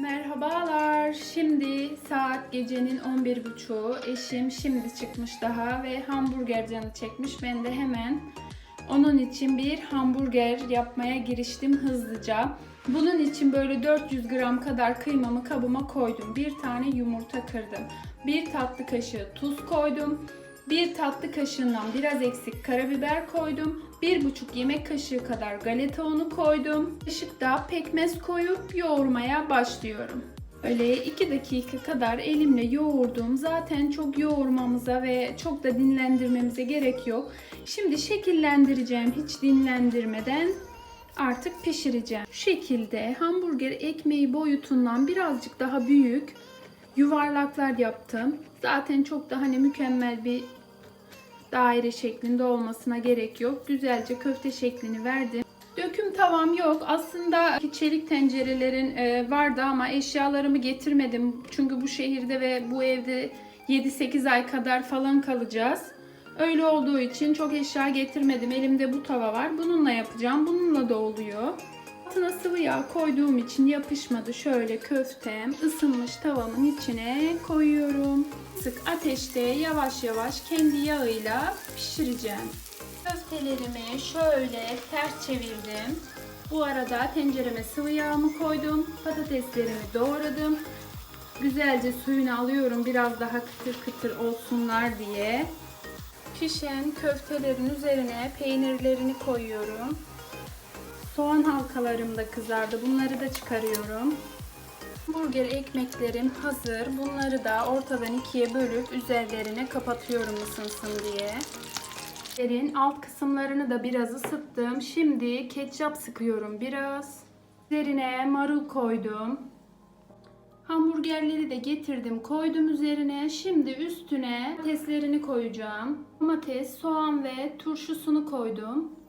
Merhabalar. Şimdi saat gecenin 11.30'u. Eşim şimdi çıkmış daha ve hamburger canı çekmiş. Ben de hemen onun için bir hamburger yapmaya giriştim hızlıca. Bunun için böyle 400 gram kadar kıymamı kabıma koydum. Bir tane yumurta kırdım. Bir tatlı kaşığı tuz koydum. Bir tatlı kaşığından biraz eksik karabiber koydum. Bir buçuk yemek kaşığı kadar galeta unu koydum. Kaşık da pekmez koyup yoğurmaya başlıyorum. Öyle 2 dakika kadar elimle yoğurdum. Zaten çok yoğurmamıza ve çok da dinlendirmemize gerek yok. Şimdi şekillendireceğim hiç dinlendirmeden artık pişireceğim. Şu şekilde hamburger ekmeği boyutundan birazcık daha büyük yuvarlaklar yaptım. Zaten çok da hani mükemmel bir daire şeklinde olmasına gerek yok. Güzelce köfte şeklini verdim. Döküm tavam yok. Aslında çelik tencerelerin e, vardı ama eşyalarımı getirmedim. Çünkü bu şehirde ve bu evde 7-8 ay kadar falan kalacağız. Öyle olduğu için çok eşya getirmedim. Elimde bu tava var. Bununla yapacağım. Bununla da oluyor. Altına sıvı yağ koyduğum için yapışmadı. Şöyle köftem ısınmış tavamın içine koyuyorum. Sık ateşte yavaş yavaş kendi yağıyla pişireceğim. Köftelerimi şöyle ters çevirdim. Bu arada tencereme sıvı yağımı koydum. Patateslerimi doğradım. Güzelce suyunu alıyorum biraz daha kıtır kıtır olsunlar diye. Pişen köftelerin üzerine peynirlerini koyuyorum. Soğan halkalarım da kızardı. Bunları da çıkarıyorum. Burger ekmeklerim hazır. Bunları da ortadan ikiye bölüp üzerlerine kapatıyorum ısınsın diye. Yerin alt kısımlarını da biraz ısıttım. Şimdi ketçap sıkıyorum biraz. Üzerine marul koydum. Hamburgerleri de getirdim koydum üzerine. Şimdi üstüne domateslerini koyacağım. Domates, soğan ve turşusunu koydum.